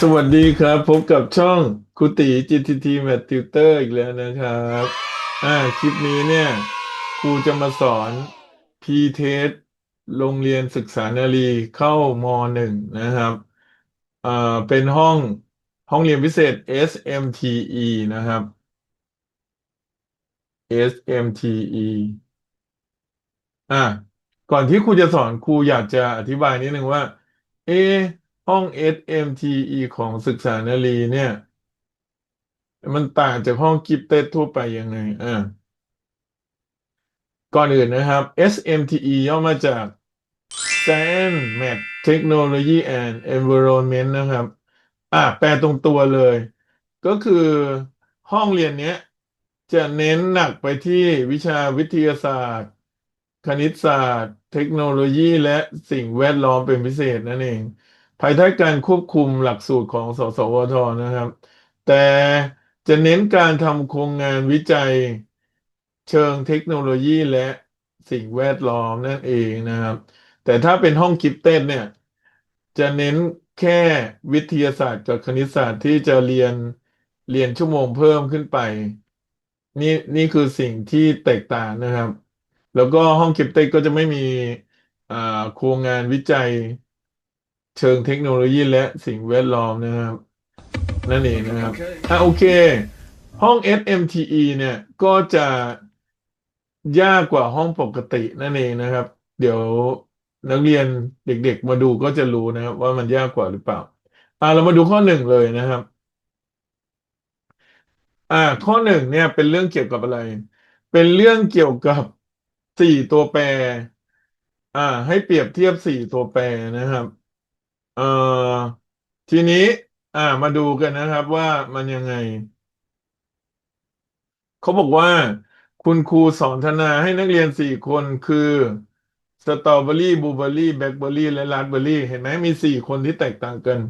สวัสดีครับ พบกับช่องครูตี GTT Math Tutor อีกแล้วนะครับอ่าคลิปนี้เนี่ยครูจะมาสอน P-Test โรงเรียนศึกษานารีเข้ามหนึ่งนะครับอ่าเป็นห้องห้องเรียนพิเศษ SMTE นะครับ SMTE อ่าก่อนที่ครูจะสอนครูอยากจะอธิบายนิดนึงว่า เอ ห้อง SMTE ของศึกษานารีเนี่ย มันต่างจากห้องกิฟเต็ดทั่วไปยังไงอ่าก่อนอื่นนะครับ SMTE ย่อมาจาก Science Math Technology and Environment นะครับ อ่าแปลตรงตัวเลย ก็คือห้องเรียนเนี้ย จะเน้นหนักไปที่วิชาวิทยาศาสตร์ คณิตศาสตร์ เทคโนโลยี และสิ่งแวดล้อมเป็นพิเศษนั่นเอง ภายใต้การควบคุมหลักสูตรของสสวทนะครับ แต่จะเน้นการทำโครงงานวิจัยเชิงเทคโนโลยีและสิ่งแวดล้อมนั่นเองนะครับ แต่ถ้าเป็นห้องกิฟเต็ดเนี่ย จะเน้นแค่วิทยาศาสตร์กับคณิตศาสตร์ที่จะเรียนเรียนชั่วโมงเพิ่มขึ้นไป นี่นี่คือสิ่งที่แตกต่างนะครับ แล้วก็ห้องกิฟเต็ดก็จะไม่มีอ่าโครงงานวิจัย เชิงเทคโนโลยีและสิ่งแวดล้อมนะครับ นั่นเองนะครับอะโอเค ห้อง SMTE เนี่ยก็จะยากกว่าห้องปกตินั่นเองนะครับ เดี๋ยวนักเรียนเด็กๆมาดูก็จะรู้นะครับ ว่ามันยากกว่าหรือเปล่า อะเรามาดูข้อหนึ่งเลยนะครับ อ่า ข้อหนึ่งเนี่ยเป็นเรื่องเกี่ยวกับอะไร เป็นเรื่องเกี่ยวกับสี่ตัวแปร อ่า ให้เปรียบเทียบสี่ตัวแปรนะครับ เอ่อทีนี้ อ่า มาดูกันนะครับว่ามันยังไง เขาบอกว่า คุณครูสอนธนาให้นักเรียนสี่คนคือสตรอเบอรี่บลูเบอรี่แบล็คเบอรี่และราสเบอรี่ เห็นไหมมีสี่คนที่แตกต่างกัน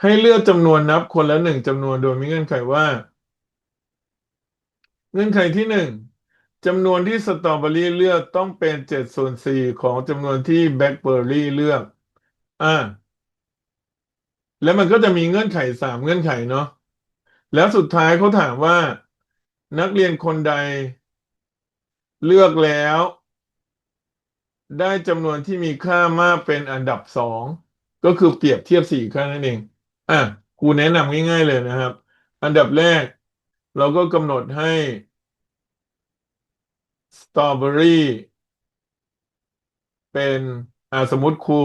ให้เลือกจำนวนนับคนละหนึ่งจำนวนโดยมีเงื่อนไขว่า เงื่อนไขที่หนึ่งจำนวนที่สตรอเบอรี่เลือกต้องเป็นเจ็ดส่วนสี่ของจำนวนที่แบล็คเบอรี่เลือก อ่า แล้วมันก็จะมีเงื่อนไขสามเงื่อนไขเนาะแล้วสุดท้ายเขาถามว่า นักเรียนคนใด เลือกแล้ว ได้จำนวนที่มีค่ามากเป็นอันดับสองก็คือเปรียบเทียบสี่ค่านั่นเองอะครูแนะนำง่ายๆเลยนะครับ อันดับแรก เราก็กำหนดให้สตรอเบอรี่เป็นอ่าสมมติครู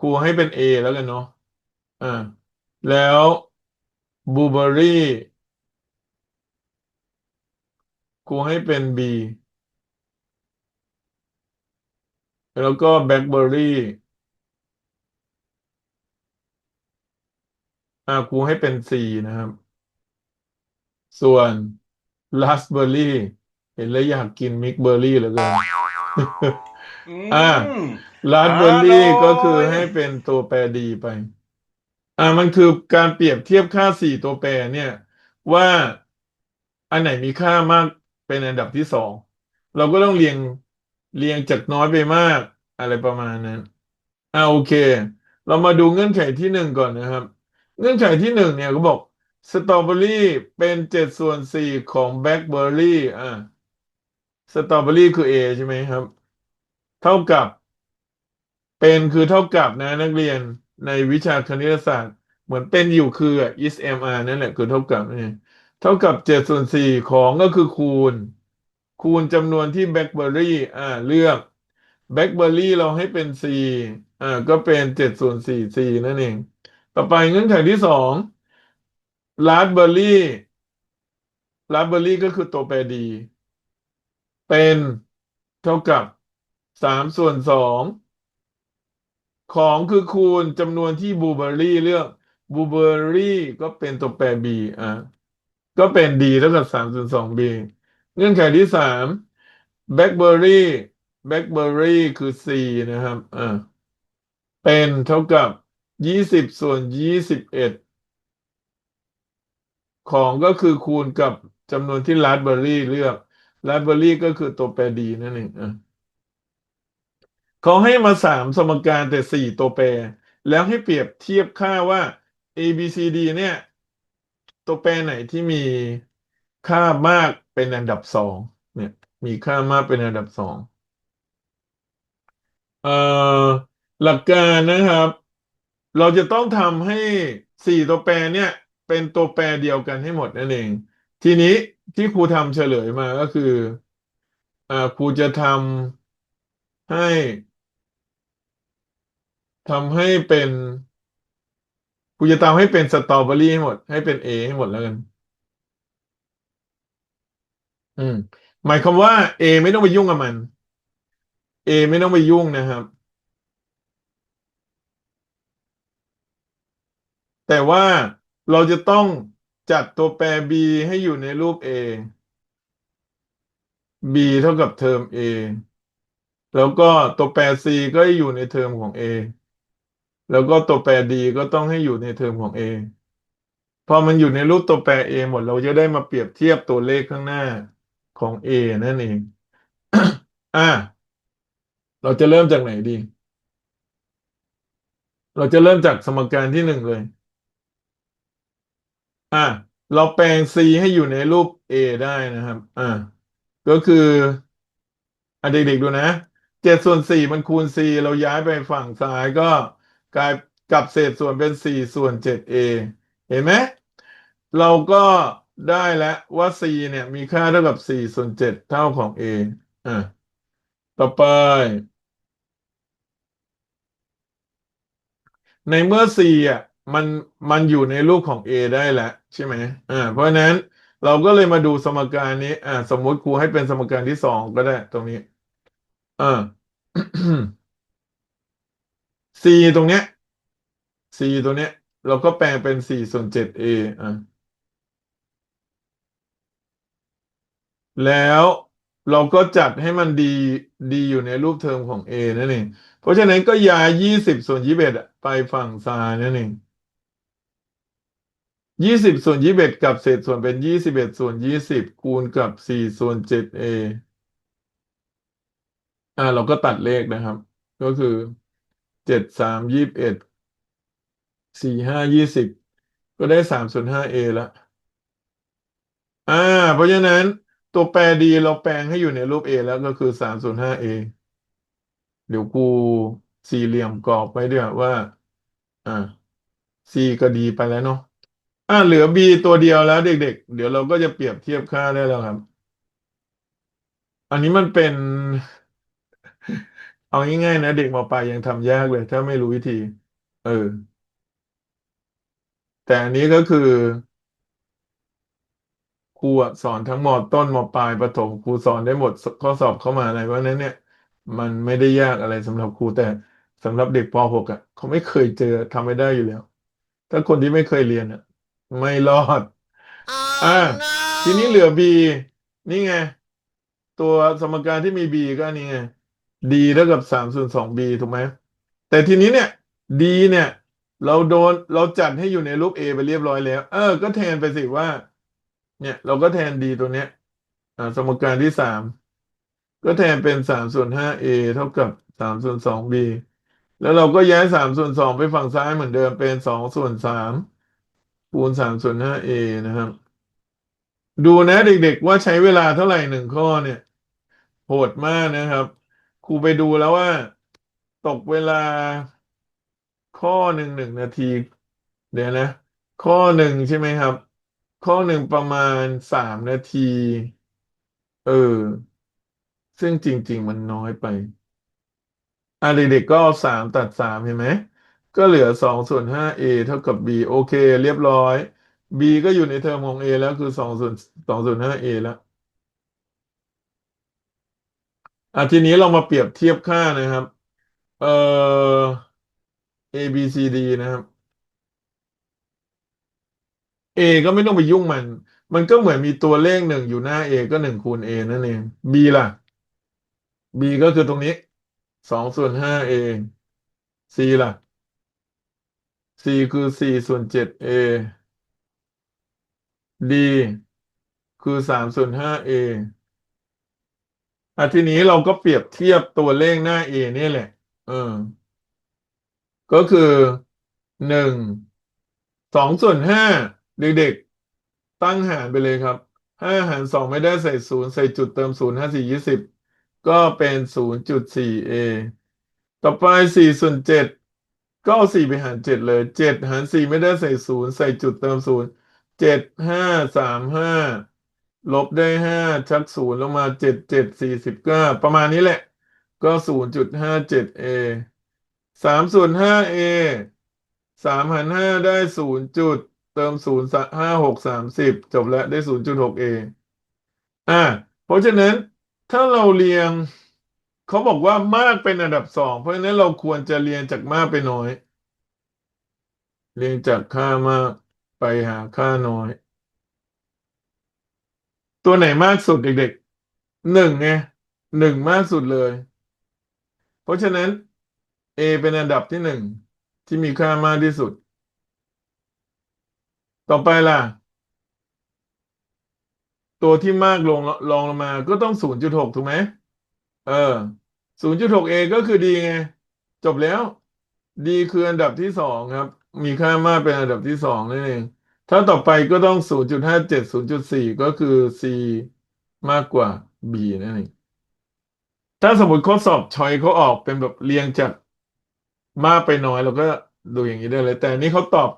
ครูให้เป็น A แล้วกันเนาะอ่าแล้วบลูเบอรี่ครูให้เป็น B แล้วก็แบล็คเบอรี่อ่าครูให้เป็น C นะครับ ส่วนราสเบอรี่เห็นแล้วอยากกินมิกเบอรี่เหลือเกิน อ่าราสเบอร่รี่ก็คือให้เป็นตัวแปรดีไป อ่ามันคือการเปรียบเทียบค่าสี่ตัวแปรเนี่ย ว่าอันไหนมีค่ามากเป็นอันดับที่สอง เราก็ต้องเรียงเรียงจากน้อยไปมาก อะไรประมาณนั้น อ่าโอเค เรามาดูเงื่อนไขที่หนึ่งก่อนนะครับ เงื่อนไขที่หนึ่งเนี่ยก็บอกสตรอเบอรี่เป็นเจ็ดส่วนสี่ของแบล็คเบอร์รี่อ่าสตรอเบอรี่คือ A ใช่ไหมครับ เท่ากับ เป็นคือเท่ากับนะนักเรียนในวิชาคณิตศาสตร์ เหมือนเป็นอยู่คือ is mr นั่นแหละคือเท่ากับนี่เท่ากับเจ็ดส่วนสี่ของก็คือคูณ คูณจำนวนที่แบล็คเบอร์รี่อ่าเลือกแบล็คเบอร์รี่เราให้เป็น c อ่าก็เป็นเจ็ดส่วนสี่ c นั่นเอง ต่อไปเงื่อนไขที่สองราสเบอร์รี่ราสเบอร์รี่ก็คือตัวแปรดี เป็นเท่ากับ สามส่วนสองของคือคูณจำนวนที่บลูเบอร์รี่เลือกบลูเบอร์รี่ก็เป็นตัวแปร b อะก็เป็น d เท่ากับสามส่วนสอง b เงื่อนไขที่สามแบล็คเบอร์รี่แบล็คเบอร์รี่คือ c นะครับอ่าเป็นเท่ากับยี่สิบส่วนยี่สิบเอ็ดของก็คือคูณกับจำนวนที่ราสเบอร์รี่เลือกราสเบอร์รี่ก็คือตัวแปร d นั่นเองอะ เขาให้มาสามสมการแต่สี่ตัวแปร แล้วให้เปรียบเทียบค่าว่า A B C D เนี่ย ตัวแปรไหนที่มีค่ามากเป็นอันดับสองเนี่ย มีค่ามากเป็นอันดับสองเอ่อหลักการนะครับ เราจะต้องทำให้สี่ตัวแปรเนี่ย เป็นตัวแปรเดียวกันให้หมดนั่นเอง ทีนี้ที่ครูทำเฉลยมาก็คืออ่าครูจะทำให้ ทำให้เป็นครูจะทำให้เป็นสตรอเบอรี่ให้หมด ให้เป็น A ให้หมดแล้วกัน อืม หมายความว่า A ไม่ต้องไปยุ่งกับมัน A ไม่ต้องไปยุ่งนะครับ แต่ว่าเราจะต้องจัดตัวแปร b ให้อยู่ในรูป a b เท่ากับเทอม a แล้วก็ตัวแปร c ก็อยู่ในเทอมของ a แล้วก็ตัวแปร d ก็ต้องให้อยู่ในเทอมของ a พอมันอยู่ในรูปตัวแปร a หมดเราจะได้มาเปรียบเทียบตัวเลขข้างหน้าของ a นั่นเอง อ่าเราจะเริ่มจากไหนดี เราจะเริ่มจากสมการที่หนึ่งเลย อะเราแปลง c ให้อยู่ในรูป a ได้นะครับ อะก็คืออะเด็กๆดูนะเจ็ดส่วนสี่มันคูณ c เราย้ายไปฝั่งซ้ายก็ กลายกับเศษส่วนเป็นสี่ส่วนเจ็ด a เห็นไหมเราก็ได้แล้วว่า c เนี่ยมีค่าเท่ากับสี่ส่วนเจ็ดเท่าของ a อะต่อไป ในเมื่อ c อะมันมันอยู่ในรูปของ a ได้แล้วใช่ไหมอ่าเพราะนั้นเราก็เลยมาดูสมการนี้ อ่า สมมติครูให้เป็นสมการที่สองก็ได้ตรงนี้ อ่า c ตรงเนี้ย c ตรงเนี้ย เราก็แปลงเป็นสี่ส่วนเจ็ด a อ่าแล้วเราก็จัดให้มันดีดีอยู่ในรูปเทอมของ a นั่นเอง เพราะฉะนั้นก็ย้ายยี่สิบส่วนยี่สิบเอ็ดไปฝั่งซ้ายนั่นเองยี่สิบส่วนยี่สิบเอ็ดกับเศษส่วนเป็นยี่สิบเอ็ดส่วนยี่สิบคูณกับสี่ส่วนเจ็ดเออ่า เราก็ตัดเลขนะครับ ก็คือ เจ็ดสามยี่สิบเอ็ดสี่ห้ายี่สิบก็ได้สามส่วนห้าเอละอ่า เพราะฉะนั้นตัวแปรดีเราแปลงให้อยู่ในรูป a แล้วก็คือสามส่วนห้าเอเดี๋ยวกูสี่เหลี่ยมกรอบไว้ด้วยว่า อ่า c ก็ดีไปแล้วเนาะอ่าเหลือ b ตัวเดียวแล้วเด็ก ๆ เดี๋ยวเราก็จะเปรียบเทียบค่าได้แล้วครับ อันนี้มันเป็น เอาง่ายๆนะเด็กมปลายยังทำยากเลย ถ้าไม่รู้วิธี เออ แต่อันนี้ก็คือครูอะสอนทั้งมต้นมปลายประถมครูสอนได้หมดข้อสอบเข้ามาอะไรเพราะฉะนั้นเนี่ย มันไม่ได้ยากอะไรสำหรับครูแต่สำหรับเด็กป .6 อะเขาไม่เคยเจอทำไม่ได้อยู่แล้ว ถ้าคนที่ไม่เคยเรียนอะ ไม่รอด อ่า ทีนี้เหลือ b นี่ไง ตัวสมการที่มี b ก็อันนี้ไง d เท่ากับสามส่วนสอง b ถูกไหม แต่ทีนี้เนี่ย d เนี่ย เราโดนเราจัดให้อยู่ในรูป a ไปเรียบร้อยแล้ว เออ ก็แทนไปสิว่า เนี่ย เราก็แทน d ตัวเนี้ยสมการที่สามก็แทนเป็นสามส่วนห้า a เท่ากับสามส่วนสอง b แล้วเราก็ย้ายสามส่วนสองไปฝั่งซ้ายเหมือนเดิมเป็นสองส่วนสามคูณสามส่วนห้า a นะครับ ดูนะเด็กๆว่าใช้เวลาเท่าไหร่หนึ่งข้อเนี่ยโหดมากนะครับ ครูไปดูแล้วว่า ตกเวลาข้อหนึ่งหนึ่งนาที เดี๋ยวนะ ข้อหนึ่งใช่ไหมครับ ข้อหนึ่งประมาณสามนาที เออ ซึ่งจริง ๆ มันน้อยไปอะเด็กๆก็สามตัดสามเห็นไหมก็เหลือสองส่วนห้า a เท่ากับ b โอเค เรียบร้อย b ก็อยู่ในเทอมของ a แล้วคือสองส่วนสองส่วนห้า a แล้ว อะทีนี้เรามาเปรียบเทียบค่านะครับ เอ่อ A B C D นะครับ A ก็ไม่ต้องไปยุ่งมัน มันก็เหมือนมีตัวเลขหนึ่งอยู่หน้า A ก็หนึ่งคูณ A นั่นเอง B ล่ะ B ก็คือตรงนี้สองส่วนห้า A C ล่ะ C คือสี่ส่วนเจ็ด A D คือสามส่วนห้า A อะทีนี้เราก็เปรียบเทียบตัวเลขหน้า A นี่แหละ เออ ก็คือหนึ่งสองส่วนห้าเด็กๆ ตั้งหารไปเลยครับห้าหารสองไม่ได้ใส่ศูนย์ใส่จุดเติมศูนย์ห้าสี่ยี่สิบก็เป็นศูนย์จุดสี่เอต่อไปสี่ส่วนเจ็ดก็เอาสี่ไปหารเจ็ดเลยเจ็ดหารสี่ไม่ได้ใส่ศูนย์ใส่จุดเติมศูนย์เจ็ดห้าสามห้า ลบได้ห้าชักศูนย์ลงมาเจ็ดเจ็ดสี่สิบเก้าประมาณนี้แหละ ก็ศูนย์จุดห้าเจ็ดเอสามส่วนห้าเอสามหารห้าได้ศูนย์จุดเติมศูนย์ห้าหกสามสิบจบแล้วได้ศูนย์จุดหกเออ่า เพราะฉะนั้นถ้าเราเรียง เขาบอกว่ามากเป็นอันดับสองเพราะฉะนั้นเราควรจะเรียงจากมากไปน้อย เรียงจากค่ามากไปหาค่าน้อย ตัวไหนมากสุดเด็กๆหนึ่งไงหนึ่งมากสุดเลย เพราะฉะนั้น A เป็นอันดับที่หนึ่งที่มีค่ามากที่สุด ต่อไปล่ะ ตัวที่มากลงลองลงมาก็ต้องศูนย์จุดหกถูกไหมเออศูนย์จุดหกเอก็คือดีไง จบแล้ว ดีคืออันดับที่สองครับ มีค่ามากเป็นอันดับที่สองนั่นเอง ถ้าต่อไปก็ต้องศูนย์จุดห้าเจ็ดศูนย์จุดสี่ก็คือ C มากกว่า B นั่นเอง ถ้าสมมติข้อสอบชอยเขาออกเป็นแบบเรียงจากมากไปน้อยเราก็ดูอย่างนี้ได้เลย แต่นี้เขาตอบ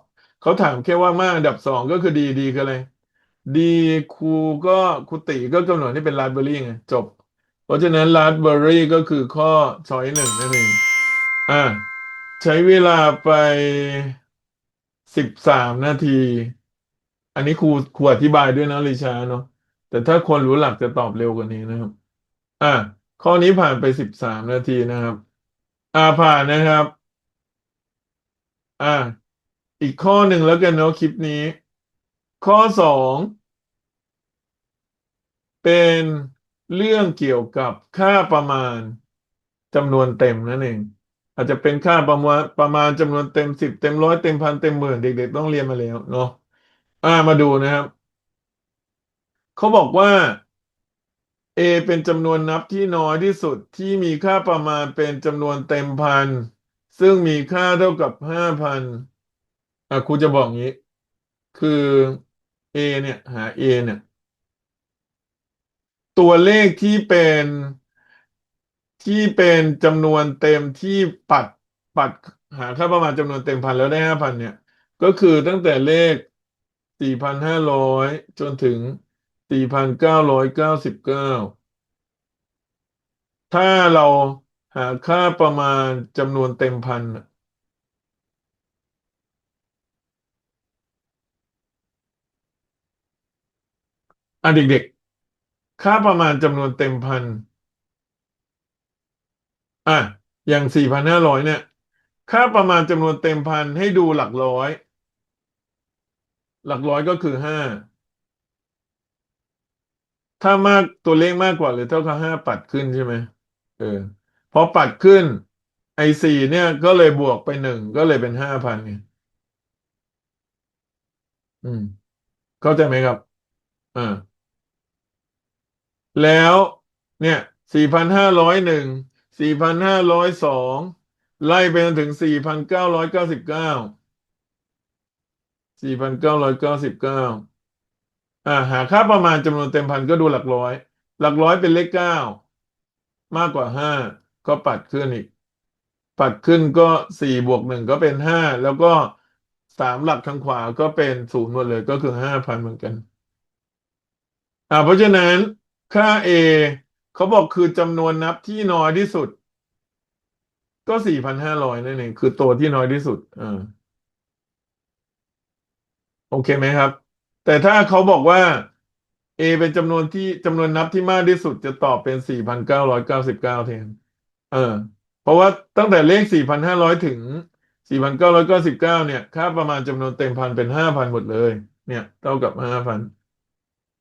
เขาถามแค่ว่ามากอันดับสองก็คือดีดีคืออะไรดีครูก็ครูติก็กำหนดให้เป็นราสเบอรี่ไงจบ เพราะฉะนั้นราสเบอรี่ก็คือข้อชอยหนึ่งนั่นเองอ่าใช้เวลาไป สิบสามนาที อันนี้ครูครูอธิบายด้วยนะลิชาเนาะแต่ถ้าคนรู้หลักจะตอบเร็วกว่านี้นะครับ อ่าข้อนี้ผ่านไปสิบสามนาทีนะครับ อ่าผ่านนะครับ อ่า อีกข้อหนึ่งแล้วกันเนาะคลิปนี้ ข้อสองเป็นเรื่องเกี่ยวกับค่าประมาณจำนวนเต็มนั่นเอง อาจจะเป็นค่าประมาณประมาณจำนวนเต็มสิบเต็มร้อยเต็มพันเต็มหมื่นเด็ก ๆ ต้องเรียนมาแล้วเนาะอ่ามาดูนะครับเขาบอกว่า A เป็นจำนวนนับที่น้อยที่สุดที่มีค่าประมาณเป็นจำนวนเต็มพันซึ่งมีค่าเท่ากับห้าพันอะครูจะบอกงี้ คือ A เนี่ย หา A เนี่ย ตัวเลขที่เป็น ที่เป็นจำนวนเต็มที่ปัดปัดหาค่าประมาณจำนวนเต็มพันแล้วได้ห้าพันเนี่ย ก็คือตั้งแต่เลขสี่พันห้าร้อยจนถึงสี่พันเก้าร้อยเก้าสิบเก้าถ้าเราหาค่าประมาณจำนวนเต็มพันน่ะอะเด็กๆ ค่าประมาณจำนวนเต็มพัน อะอย่างสี่พันห้าร้อยเนี่ย ค่าประมาณจำนวนเต็มพันให้ดูหลักร้อย หลักร้อยก็คือห้าถ้ามากตัวเลขมากกว่าหรือเท่ากับห้าปัดขึ้นใช่ไหมเออพอปัดขึ้นไอสี่เนี่ยก็เลยบวกไปหนึ่งก็เลยเป็นห้าพันไงอืม เข้าใจไหมครับอ่าแล้วเนี่ยสี่พันห้าร้อยหนึ่ง สี่พันห้าร้อยสองไล่ไปจนถึงสี่พันเก้าร้อยเก้าสิบเก้าสี่พันเก้าร้อยเก้าสิบเก้าอ่าหาค่าประมาณจำนวนเต็มพันก็ดูหลักร้อย หลักร้อยเป็นเลขเก้ามากกว่าห้าก็ปัดขึ้นอีก ปัดขึ้นก็สี่บวกหนึ่งก็เป็นห้าแล้วก็สามหลักทางขวาก็เป็นศูนย์หมดเลยก็คือห้าพันเหมือนกัน อ่าเพราะฉะนั้นค่า A เขาบอกคือจำนวนนับที่น้อยที่สุด ก็สี่พันห้าร้อยนั่นเองคือตัวที่น้อยที่สุดอ่าโอเคไหมครับ แต่ถ้าเขาบอกว่า A เป็นจำนวนที่จำนวนนับที่มากที่สุดจะตอบเป็นสี่พันเก้าร้อยเก้าสิบเก้าแทนเออ เพราะว่าตั้งแต่เลขสี่พันห้าร้อยถึงสี่พันเก้าร้อยเก้าสิบเก้าเนี่ย ค่าประมาณจำนวนเต็มพันเป็นห้าพันหมดเลย เนี่ย เท่ากับห้าพัน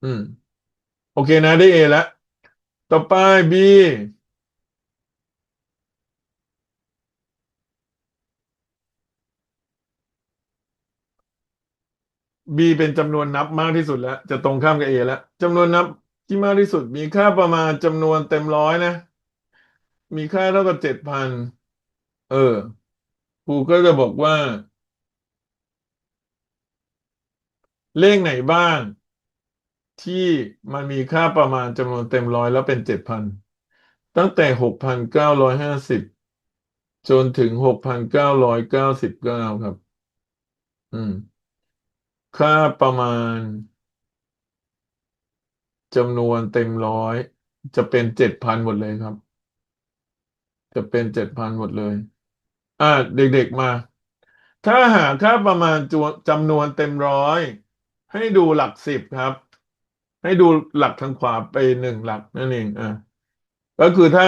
อืม โอเคนะได้เอแล้ว ต่อไป B B เป็นจำนวนนับมากที่สุดแล้ว จะตรงข้ามกับ A แล้วจำนวนนับที่มากที่สุด มีค่าประมาณจำนวนเต็มร้อยนะ มีค่าเท่ากับเจ็ดพันเออครูก็จะบอกว่า เลขไหนบ้าง ที่มันมีค่าประมาณจำนวนเต็มร้อยแล้วเป็นเจ็ดพันตั้งแต่หกพันเก้าร้อยห้าสิบจนถึงหกพันเก้าร้อยเก้าสิบเก้าครับ อืม ค่าประมาณจำนวนเต็มร้อยจะเป็นเจ็ดพันหมดเลยครับ จะเป็นเจ็ดพันหมดเลย อ่าเด็กๆมา ถ้าหาค่าประมาณจวจำนวนเต็มร้อย ให้ดูหลักสิบครับ ให้ดูหลักทางขวาไปหนึ่งหลักนั่นเองอะก็คือถ้า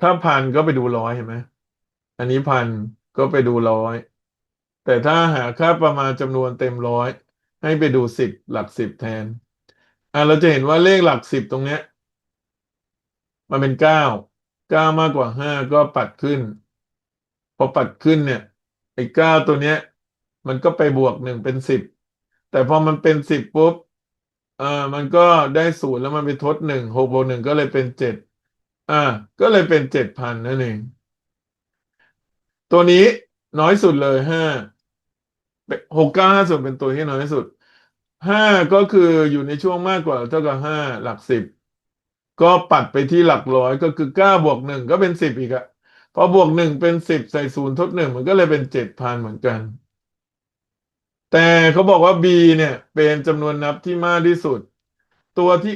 ถ้าพันก็ไปดูร้อยเห็นไหมอันนี้พันก็ไปดูร้อย แต่ถ้าหาค่าประมาณจำนวนเต็มร้อย ให้ไปดูสิบหลักสิบแทนอะเราจะเห็นว่าเลขหลักสิบตรงเนี้ย มันเป็นเก้าเก้ามากกว่าห้าก็ปัดขึ้น พอปัดขึ้นเนี่ยไอ้เก้าตัวเนี้ย มันก็ไปบวกหนึ่งเป็นสิบแต่พอมันเป็นสิบปุ๊บ อ่ามันก็ได้ศูนย์แล้วมันไปทดหนึ่งหกบวกหนึ่งก็เลยเป็นเจ็ดอ่า ก็เลยเป็นเจ็ดพันนั่นเองตัวนี้น้อยสุดเลยห้าหกเก้าห้าส่วนเป็นตัวที่น้อยสุดห้าก็คืออยู่ในช่วงมากกว่าเท่ากับห้าหลักสิบก็ปัดไปที่หลักร้อยก็คือเก้าบวกหนึ่งก็เป็นสิบอีกอะพอบวกหนึ่งเป็นสิบใส่ศูนย์ทดหนึ่งมันก็เลยเป็นเจ็ดพันเหมือนกัน แต่เขาบอกว่า b เนี่ยเป็นจำนวนนับที่มากที่สุด ตัวที่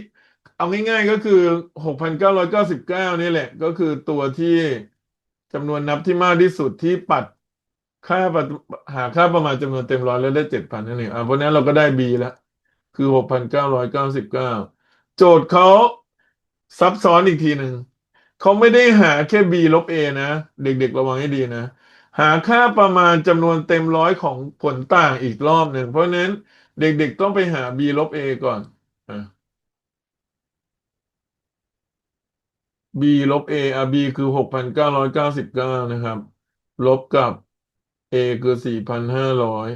เอาง่ายๆก็คือหกพันเก้าร้อยเก้าสิบเก้านี่แหละ ก็คือตัวที่จำนวนนับที่มากที่สุดที่ปัดค่าประหาค่าประมาณจำนวนเต็มร้อยแล้วได้เจ็ดพันนั่นเองอะเพราะนั้นเราก็ได้ b แล้ว คือหกพันเก้าร้อยเก้าสิบเก้าโจทย์เขาซับซ้อนอีกทีหนึ่ง เขาไม่ได้หาแค่ b ลบ a นะ เด็กๆระวังให้ดีนะ หาค่าประมาณจำนวนเต็มร้อยของผลต่างอีกรอบหนึ่ง เพราะนั้นเด็กๆต้องไปหา b ลบ a ก่อน b ลบ a อะ b คือหกพันเก้าร้อยเก้าสิบเก้านะครับ ลบกับ a คือสี่พันห้าร้อย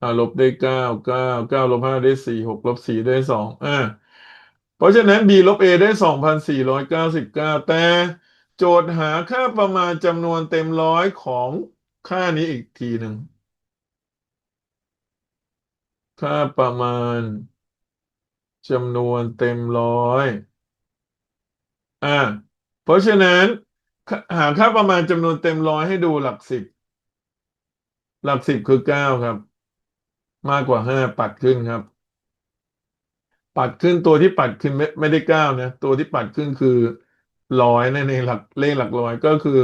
อ่าลบได้เก้าเก้าเก้าลบห้าได้สี่หกลบสี่ได้สองอ่าเพราะฉะนั้น b ลบ a ได้สองพันสี่ร้อยเก้าสิบเก้าแต่ โจทย์หาค่าประมาณจำนวนเต็มร้อยของค่านี้อีกทีหนึ่ง ค่าประมาณจำนวนเต็มร้อยอ่าเพราะฉะนั้น หาค่าประมาณจำนวนเต็มร้อยให้ดูหลักสิบ หลักสิบคือเก้าครับ มากกว่าห้าปัดขึ้นครับ ปัดขึ้นตัวที่ปัดขึ้นไม่ไม่ได้เก้านะ ตัวที่ปัดขึ้นคือ ร้อยนั่นเองหลักเลขหลักร้อยก็คือ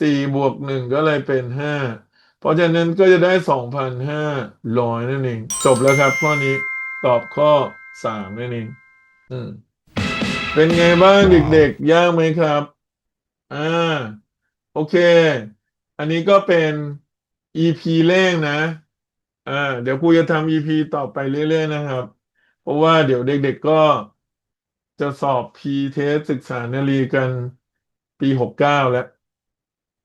สี่บวกหนึ่งก็เลยเป็นห้าเพราะฉะนั้นก็จะได้สองพันห้าร้อยนั่นเอง จบแล้วครับข้อนี้ตอบข้อสามนั่นเองอืมเป็นไงบ้างเด็กๆ ยากไหมครับ อ่า โอเค อันนี้ก็เป็น EP แรกนะ อ่า เดี๋ยวครูจะทำ EP ต่อไปเรื่อยๆนะครับ เพราะว่าเดี๋ยวเด็กๆก็ จะสอบ P-Test ศึกษานารีกันปีหกเก้าแล้ว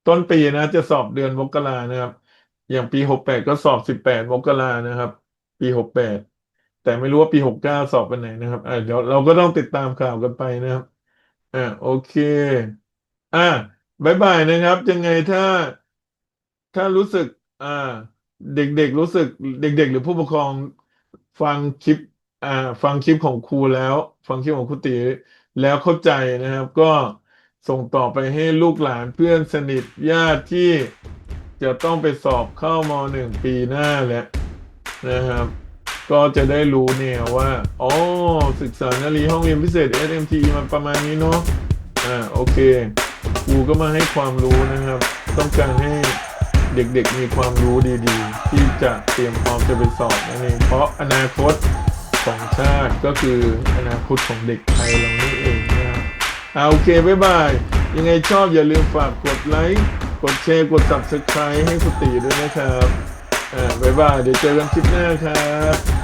ต้นปีนะ จะสอบเดือนมกรานะครับ อย่างปีหกแปดก็สอบสิบแปดมกรานะครับ ปีหกแปดแต่ไม่รู้ว่าปีหกเก้าสอบวันไหนนะครับอ่าเดี๋ยวเราก็ต้องติดตามข่าวกันไปนะครับอ่าโอเค อ่าบายบายนะครับ ยังไงถ้าถ้ารู้สึก อ่า เด็กๆรู้สึก เด็ก ๆ หรือผู้ปกครองฟังคลิป อ่าฟังคลิปของครูแล้ว ฟังคลิปของครูตีแล้วเข้าใจนะครับ ก็ส่งต่อไปให้ลูกหลานเพื่อนสนิทญาติที่จะต้องไปสอบเข้ามหนึ่งปีหน้าแล้วนะครับ ก็จะได้รู้แนวว่าอ๋อศึกษานารีห้องเรียนพิเศษ SMT มันประมาณนี้เนาะอ่าโอเคครูก็มาให้ความรู้นะครับ ต้องการให้เด็กๆมีความรู้ดีๆ ที่จะเตรียมพร้อมจะไปสอบนั่นเองเพราะอนาคต ของชาติก็คืออนาคตของเด็กไทยเรานี่เองนะครับเอาโอเคบ๊ายบาย ยังไงชอบอย่าลืมฝากกดไลค์ กดแชร์ กด subscribe ให้สติด้วยนะครับอ่าบ๊ายบาย เดี๋ยวเจอกันคลิปหน้าครับ